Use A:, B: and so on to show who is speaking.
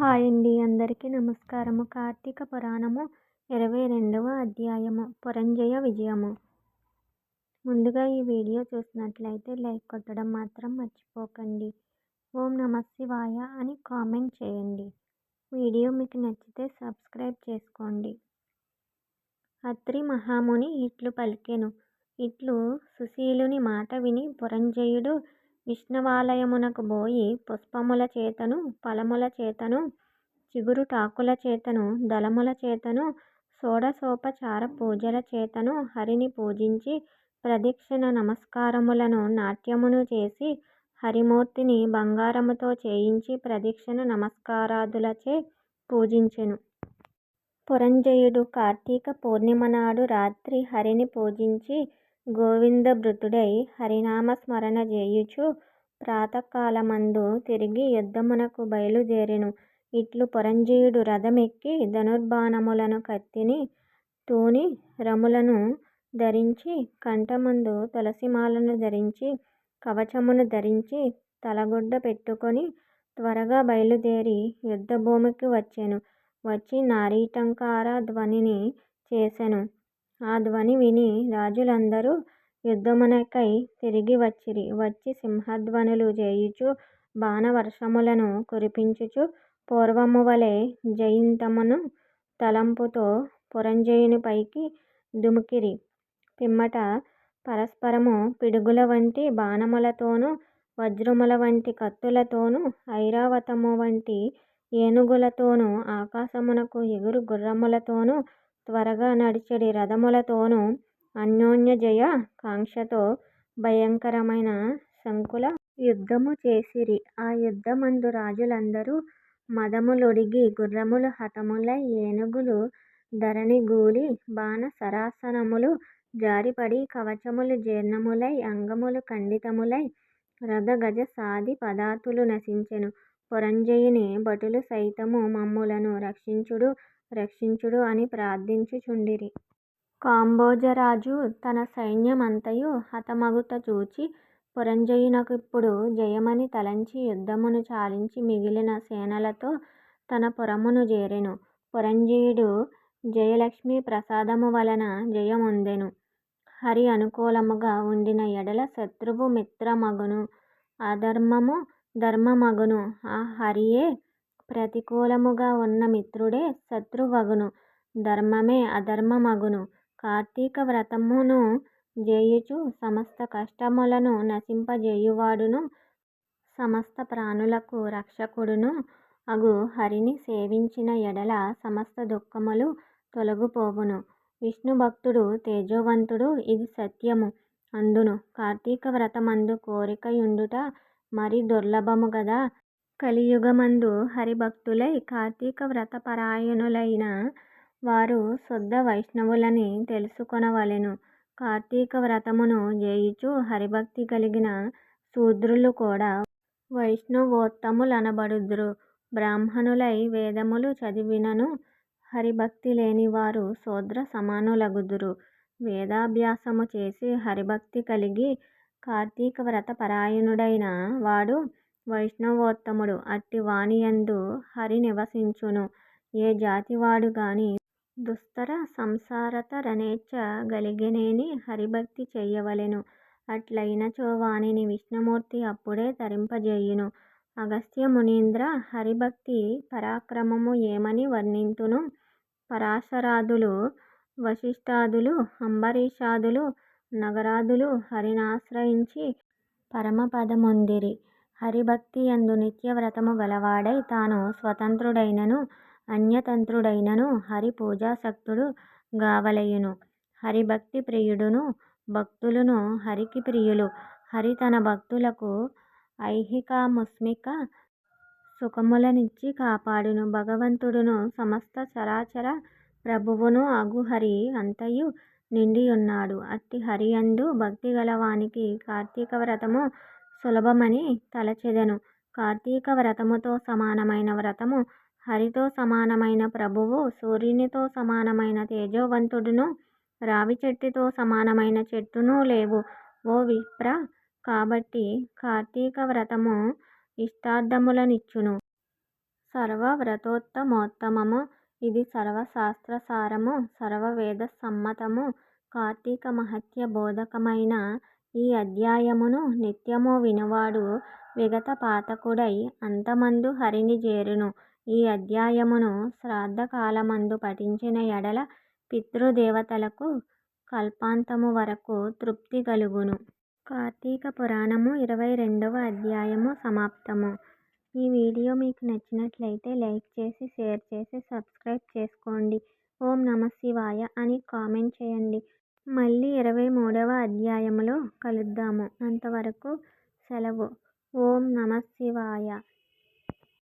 A: Hi అండి. అందరికీ నమస్కారము. కార్తీక పురాణము ఇరవై రెండవ అధ్యాయము. పురంజయ విజయము. ముందుగా ఈ వీడియో చూసినట్లయితే లైక్ కొట్టడం మాత్రం మర్చిపోకండి. ఓం నమ శివాయ అని కామెంట్ చేయండి. వీడియో మీకు నచ్చితే సబ్స్క్రైబ్ చేసుకోండి. అత్రి మహాముని ఇట్లు పలికెను. ఇట్లు సుశీలుని మాట విని పురంజయుడు విష్ణువాలయమునకు బోయి పుష్పముల చేతను ఫలముల చేతను చిగురుటాకుల చేతను దళముల చేతను షోడశోపచార పూజల చేతను హరిని పూజించి ప్రదక్షిణ నమస్కారములను నాట్యమును చేసి హరిమూర్తిని బంగారముతో చేయించి ప్రదక్షిణ నమస్కారాదులచే పూజించెను. పురంజయుడు కార్తీక పూర్ణిమ నాడు రాత్రి హరిని పూజించి గోవిందభృతుడై హరినామ స్మరణ చేయుచు ప్రాతకాలమందు తిరిగి యుద్ధమునకు బయలుదేరెను. ఇట్లు పురంజయుడు రథమెక్కి ధనుర్బాణములను కత్తిని తూని రములను ధరించి కంఠమందు తులసిమాలను ధరించి కవచమును ధరించి తలగుడ్డ పెట్టుకొని త్వరగా బయలుదేరి యుద్ధభూమికి వచ్చెను. వచ్చి నారీటంకార ధ్వనిని చేసెను. ఆ ధ్వని విని రాజులందరూ యుద్ధమునకై తిరిగి వచ్చిరి. వచ్చి సింహధ్వనులు చేయుచు బాణవర్షములను కురిపించుచు పూర్వము వలె జయింతుమను తలంపుతో పురంజయునిపైకి దుమికిరి. పిమ్మట పరస్పరము పిడుగుల వంటి బాణములతోనూ వజ్రముల వంటి కత్తులతోనూ ఐరావతము వంటి ఏనుగులతోనూ ఆకాశమునకు ఎగురు గుర్రములతోనూ త్వరగా నడిచెడి రథములతోనూ అన్యోన్యజయ కాంక్షతో భయంకరమైన సంకుల యుద్ధము చేసిరి. ఆ యుద్ధమందు రాజులందరూ మదములొడిగి గుర్రములు హతములై ఏనుగులు ధరణిగూలి బాణ సరాసనములు జారిపడి కవచములు జీర్ణములై అంగములు ఖండితములై రథ గజ సాధి పదాతులు నశించెను. పురంజయుని భటులు సైతము మమ్ములను రక్షించుడు రక్షించుడు అని ప్రార్థించుచుండిరి. కాంబోజరాజు తన సైన్యమంతయు హతమగుట చూచి పురంజయునకిప్పుడు జయమని తలంచి యుద్ధమును చాలించి మిగిలిన సేనలతో తన పురమును చేరెను పురంజయుడు జయలక్ష్మీ ప్రసాదము వలన జయమొందెను. హరి అనుకూలముగా ఉండిన ఎడల శత్రువు మిత్రమగును. అధర్మము ధర్మమగును. ఆ హరియే ప్రతికూలముగా ఉన్న మిత్రుడే శత్రువగును. ధర్మమే అధర్మమగును. కార్తీక వ్రతమును జేయుచు సమస్త కష్టములను నశింపజేయువాడును. సమస్త ప్రాణులకు రక్షకుడును. అగు హరిని సేవించిన ఎడల సమస్త దుఃఖములు తొలగిపోవును. విష్ణు భక్తుడు తేజోవంతుడు ఇది సత్యము అందును. కార్తీక వ్రతమందు కోరికయుండుట మరి దుర్లభము కదా కలియుగమందు హరిభక్తులై కార్తీక వ్రతపరాయణులైన వారు శుద్ధ వైష్ణవులని తెలుసుకొనవలెను. కార్తీక వ్రతమును జేయుచు హరిభక్తి కలిగిన శూద్రులు కూడా వైష్ణవోత్తములనబడుదురు. బ్రాహ్మణులై వేదములు చదివినను హరిభక్తి లేని వారు శూద్ర సమానులగుదురు. వేదాభ్యాసము చేసి హరిభక్తి కలిగి కార్తీక వ్రత పరాయణుడైన వాడు వైష్ణవోత్తముడు అట్టి వానియందు హరి నివసించును. ఏ జాతివాడు గాని దుస్తర సంసారతరణేచ్ఛ గలిగెనేని హరిభక్తి చెయ్యవలెను. అట్లైనచో వానిని విష్ణుమూర్తి అప్పుడే తరింపజేయును. అగస్త్యమునీంద్ర హరిభక్తి పరాక్రమము ఏమని వర్ణింతును? పరాశరాదులు వశిష్ఠాదులు అంబరీషాదులు నగరాదులు హరినాశ్రయించి పరమపదమొందిరి. హరిభక్తియందు నిత్యవ్రతము గలవాడై తాను స్వతంత్రుడైనను. అన్యతంత్రుడైనను హరి పూజాసక్తుడు గావలయును. హరిభక్తి ప్రియుడును భక్తులును హరికి ప్రియులు. హరి తన భక్తులకు ఐహికాముష్మిక సుఖములనిచ్చి కాపాడును. భగవంతుడును సమస్త చరాచర ప్రభువును అగు హరి అంతయు నిండియున్నాడు. అట్టి హరియందు భక్తి గలవానికి కార్తీక వ్రతము సులభమని తలచెదను. కార్తీక వ్రతముతో సమానమైన వ్రతము హరితో సమానమైన ప్రభువు సూర్యునితో సమానమైన తేజోవంతుడును రావిచెట్టుతో సమానమైన చెట్టును లేవు. ఓ విప్ర! కాబట్టి కార్తీక వ్రతము ఇష్టార్థములనిచ్చును. సర్వవ్రతోత్తమోత్తమము. ఇది సర్వశాస్త్రసారము సర్వవేద సమ్మతము కార్తీక మహత్య బోధకమైన ఈ అధ్యాయమును నిత్యము వినువాడు విగత పాతకుడై అంతమందు హరిని చేరును. ఈ అధ్యాయమును శ్రాద్ధకాలమందు పఠించిన ఎడల పితృదేవతలకు కల్పాంతము వరకు తృప్తి కలుగును. కార్తీక పురాణము ఇరవై రెండవ అధ్యాయము సమాప్తము. ఈ వీడియో మీకు నచ్చినట్లయితే లైక్ చేసి షేర్ చేసి సబ్స్క్రైబ్ చేసుకోండి. ఓం నమ శివాయ అని కామెంట్ చేయండి. మళ్ళీ ఇరవై మూడవ అధ్యాయములో కలుద్దాము. అంతవరకు సెలవు. ఓం నమ శివాయ.